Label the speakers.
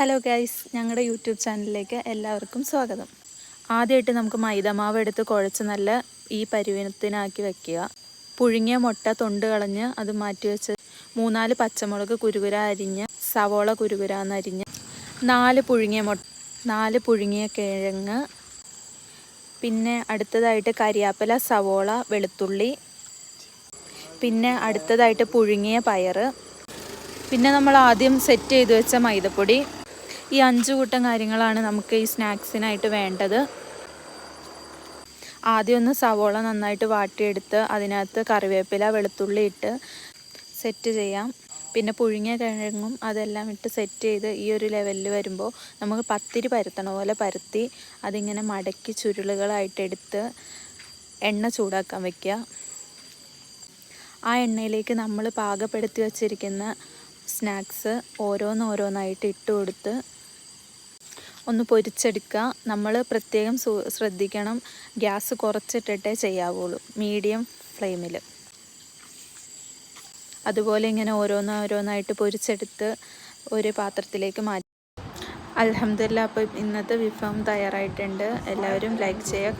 Speaker 1: Hello guys ഞങ്ങളുടെ YouTube ചാനലിലേക്ക് എല്ലാവർക്കും സ്വാഗതം. ആദ്യമായിട്ട് നമുക്ക് മൈദമാവ് എടുത്ത് കുഴച്ച് നല്ല ഈ പരുവത്തിനാക്കി വെക്കുക. പുഴുങ്ങിയ മുട്ട തൊണ്ട് കളഞ്ഞ് അത് മാറ്റി വെച്ച് മൂന്നാൽ പച്ചമുളക് കുരുകുര അരിഞ്ഞ് സവോള കുരുകുര എന്നരിഞ്ഞ് നാല് പുഴുങ്ങിയ മുട്ട നാല് പുഴുങ്ങിയ കിഴങ്ങ് പിന്നെ അടുത്തതായിട്ട് കരിയാപ്പില സവോള വെളുത്തുള്ളി പിന്നെ അടുത്തതായിട്ട് പുഴുങ്ങിയ പയറ്. പിന്നെ നമ്മൾ ആദ്യം സെറ്റ് ചെയ്ത് വെച്ച മൈദപ്പൊടി ഈ അഞ്ച് കൂട്ടം കാര്യങ്ങളാണ് നമുക്ക് ഈ സ്നാക്സിനായിട്ട് വേണ്ടത്. ആദ്യം ഒന്ന് സവോള നന്നായിട്ട് വാട്ടിയെടുത്ത് അതിനകത്ത് കറിവേപ്പില വെളുത്തുള്ളി ഇട്ട് സെറ്റ് ചെയ്യാം. പിന്നെ പുഴുങ്ങിയ കിഴങ്ങും അതെല്ലാം ഇട്ട് സെറ്റ് ചെയ്ത് ഈ ഒരു ലെവലിൽ വരുമ്പോൾ നമുക്ക് പത്തിരി പരത്തണ പോലെ പരത്തി അതിങ്ങനെ മടക്കി ചുരുളുകളായിട്ടെടുത്ത് എണ്ണ ചൂടാക്കാൻ വയ്ക്കുക ആ എണ്ണയിലേക്ക് നമ്മൾ പാകപ്പെടുത്തി വച്ചിരിക്കുന്ന സ്നാക്സ് ഓരോന്നോരോന്നായിട്ട് ഇട്ട് കൊടുത്ത് ഒന്ന് പൊരിച്ചെടുക്കുക. നമ്മൾ പ്രത്യേകം ശ്രദ്ധിക്കണം. ഗ്യാസ് കുറച്ചിട്ടിട്ടേ ചെയ്യാവുള്ളൂ. മീഡിയം ഫ്ലെയിമിൽ. അതുപോലെ ഇങ്ങനെ ഓരോന്നോരോന്നായിട്ട് പൊരിച്ചെടുത്ത് ഒരു പാത്രത്തിലേക്ക് മാറ്റി. അലഹമില്ല അപ്പം ഇന്നത്തെ വിഭവം തയ്യാറായിട്ടുണ്ട്. എല്ലാവരും ലൈക്ക് ചെയ്യുക